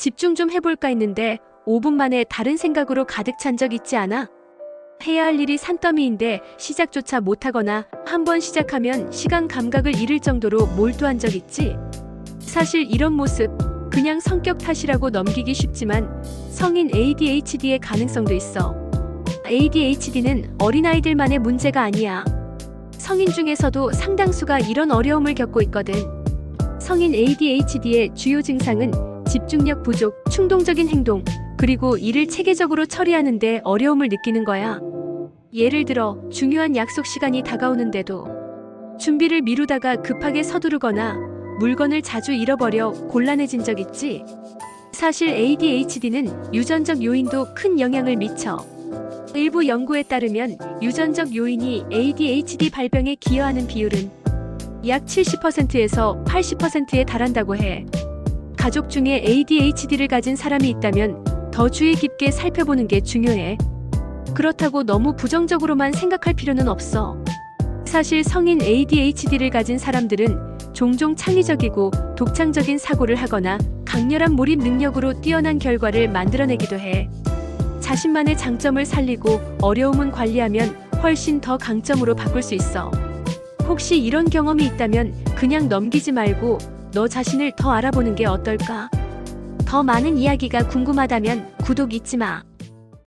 집중 좀 해볼까 했는데 5분 만에 다른 생각으로 가득 찬 적 있지 않아? 해야 할 일이 산더미인데 시작조차 못하거나 한번 시작하면 시간 감각을 잃을 정도로 몰두한 적 있지? 사실 이런 모습 그냥 성격 탓이라고 넘기기 쉽지만 성인 ADHD의 가능성도 있어. ADHD는 어린아이들만의 문제가 아니야. 성인 중에서도 상당수가 이런 어려움을 겪고 있거든. 성인 ADHD의 주요 증상은 집중력 부족, 충동적인 행동, 그리고 일을 체계적으로 처리하는데 어려움을 느끼는 거야. 예를 들어 중요한 약속 시간이 다가오는데도 준비를 미루다가 급하게 서두르거나 물건을 자주 잃어버려 곤란해진 적 있지? 사실 ADHD는 유전적 요인도 큰 영향을 미쳐. 일부 연구에 따르면 유전적 요인이 ADHD 발병에 기여하는 비율은 약 70%에서 80%에 달한다고 해. 가족 중에 ADHD를 가진 사람이 있다면 더 주의 깊게 살펴보는 게 중요해. 그렇다고 너무 부정적으로만 생각할 필요는 없어. 사실 성인 ADHD를 가진 사람들은 종종 창의적이고 독창적인 사고를 하거나 강렬한 몰입 능력으로 뛰어난 결과를 만들어내기도 해. 자신만의 장점을 살리고 어려움은 관리하면 훨씬 더 강점으로 바꿀 수 있어. 혹시 이런 경험이 있다면 그냥 넘기지 말고 너 자신을 더 알아보는 게 어떨까? 더 많은 이야기가 궁금하다면 구독 잊지 마.